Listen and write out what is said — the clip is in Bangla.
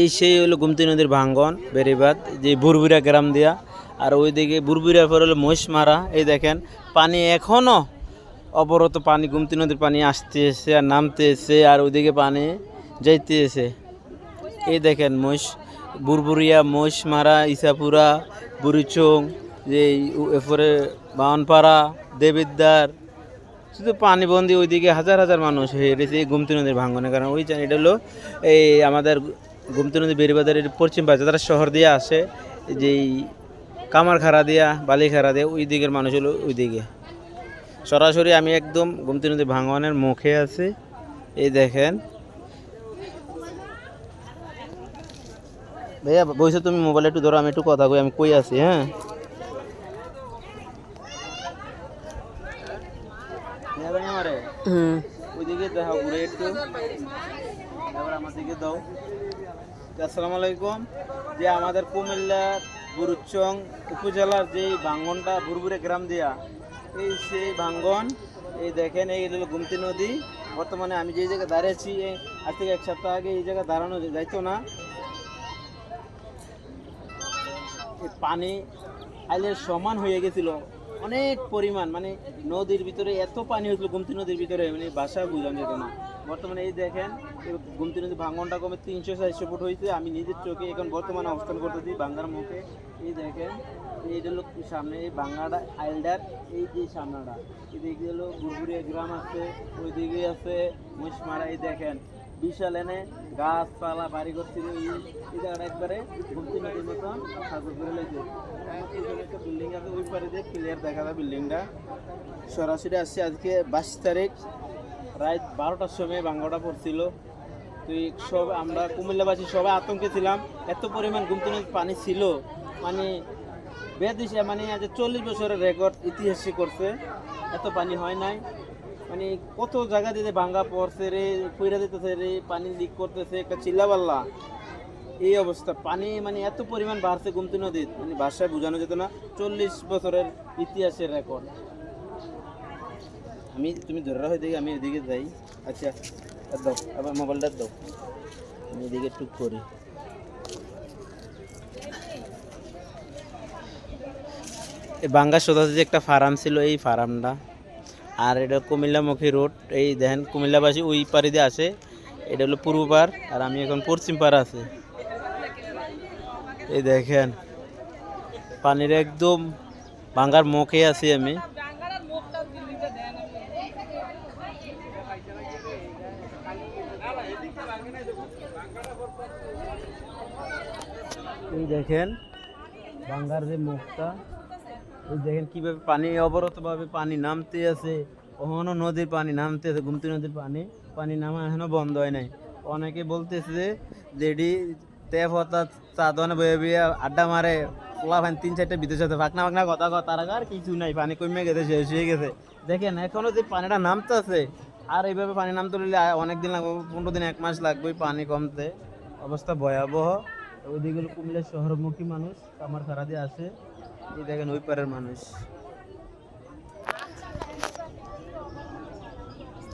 এই সেই হলো গুমতি নদীর ভাঙ্গন বেরিবাদ যে বুরবুরা গ্রাম দিয়া। আর ওইদিকে বুরবুরার পর হলো মহিষ মারা এই দেখেন, পানি এখনও অবরত পানি, গুমতি নদীর পানি আসতেছে আর নামতে নামতেছে আর ওইদিকে পানি যাইতে যাইতেছে এই দেখেন মহিষ বুরবুরিয়া মহিষ মারা ইসাপুরা বুড়িচং, যে এরপরে বাউনপাড়া দেবিদ্দার শুধু পানিবন্দি ওইদিকে হাজার হাজার মানুষ হয়ে গেছে এই গুমতি নদীর ভাঙ্গনের কারণে ওই এটা হলো এই আমাদের গুমতি নদী বেরিবাজারের পশ্চিম বাজার শহর দিয়ে আসে, যেই কামারখাড়া দিয়া, বালিখাড়া দিয়া, ওই দিকের মানুষ হলো ওই দিকে। সরাসরি আমি একদম গুমতি নদী ভাঙ্গনের মুখে আছি। এই দেখেন। ভাইয়া বলছো তুমি মোবাইল একটু ধরো, আমি একটু কথা কই, আমি কই আছি হ্যাঁ? আমারে। হুম ওইদিকে দেখা ঘুরে একটু। এবার আমার দিকে দাও। আসসালামু আলাইকুম। যে আমাদের কুমিল্লা বুরুচং উপজেলার যে ভাঙ্গনটা বুরবুরে গ্রাম দিয়া এই সেই ভাঙ্গন এই দেখেন এই হলো গুমতি নদী। বর্তমানে আমি যে জায়গায় দাঁড়িয়েছি এই আজ থেকে এক সপ্তাহ আগে এই জায়গায় দাঁড়ানো যাইতো না। এই পানি আইলের সমান হয়ে গেছিল। অনেক পরিমাণ মানে নদীর ভিতরে এত পানি হয়েছিল, গুমতি নদীর ভিতরে মানে বাসা বোঝানো যেত না বর্তমানে এই দেখেন গুমতি নদী ভাঙনটা কমে তিনশো চারশো ফুট হয়েছে। আমি নিজের চোখে এখন বর্তমানে অবস্থান করতেছি বাংলার মুখে। এই দেখেন, এইটা হলো সামনে, এই বাংলাটা আইলডার, এই যে সামনাটা। এদিকে হলো বুরবুরিয়া গ্রাম আছে, ওইদিকে আছে মুসমারা এই দেখেন। বিশাল এনে গাছপালা বাড়ি করছিল এই জায়গাটা একবারে গুমতি নদীর মতন সাগর করে লেগেছে একটা বিল্ডিং আছে, ওই পারে দিয়ে ক্লিয়ার দেখা যায় বিল্ডিংটা সরাসরি আসছে আজকে বাইশ তারিখ, রাত বারোটার সময় বাংলাটা পড়ছিল। তো সব আমরা কুমিল্লাবাসী সবাই আতঙ্কে ছিলাম। এত পরিমাণ গুমতি নদীর পানি ছিল। মানে বেদিসে মানে আজ চল্লিশ বছরের রেকর্ড ইতিহাসে করছে। এত পানি হয় নাই। মানে কত জায়গা দিতে ভাঙ্গা পড়ছে রে কইরা দিতেছে রে, পানি লিক করতেছে, একটা চিল্লাবাল্লা। এই অবস্থা। পানি মানে এত পরিমাণ বাড়ছে গুমতি নদীর। মানে ভাষায় বোঝানো যেত না। চল্লিশ বছরের ইতিহাসের রেকর্ড। আমি, তুমি ধরে রাখো দেখি আমি এদিকে যাই। আচ্ছা দাও, আবার মোবাইলটা দাও। আমি এদিকে টুক করি। বাঙ্গা সোদাতে যে একটা ফার্ম ছিল, এই ফার্মটা। আর এটা কুমিল্লামুখী রোড। এই দেখেন, কুমিল্লাবাসী ওই পাড়ি দিয়ে আসে এটা হলো পূর্ব পার আর আমি এখন পশ্চিম পার আছে। এই দেখেন, পানির একদম ভাঙ্গার মুখে আছি আমি। দেখেন, ভাঙ্গার যে মুখটা। দেখেন কীভাবে পানি অবরতভাবে পানি নামতে আছে। কখনো নদীর পানি নামতে আছে, গুমতি নদীর পানি। পানি নামা এখনও বন্ধ হয় নাই। অনেকে বলতেছে যে, লেডি ট্যাপ হতা চা দোকানে বয়ে বয়ে আড্ডা মারে, পোলা ফান তিন চারটে বিদেশ আছে ফাঁকনা ফাঁকনা কথা কথা তার আর কিছু নাই, পানি কমে গেছে, শেষ হয়ে গেছে। দেখেন, এখনও যে পানিটা নামতে আছে, আর এইভাবে পানি নামতে হলে অনেক দিন লাগবে, পনেরো দিন, এক মাস লাগবে পানি কমতে। অবস্থা ভয়াবহ। ওইদিকে হলো কুমিল্লার শহরমুখী মানুষ আমার সারা দিয়ে আসে। এই দেখেন ওই পারের মানুষ।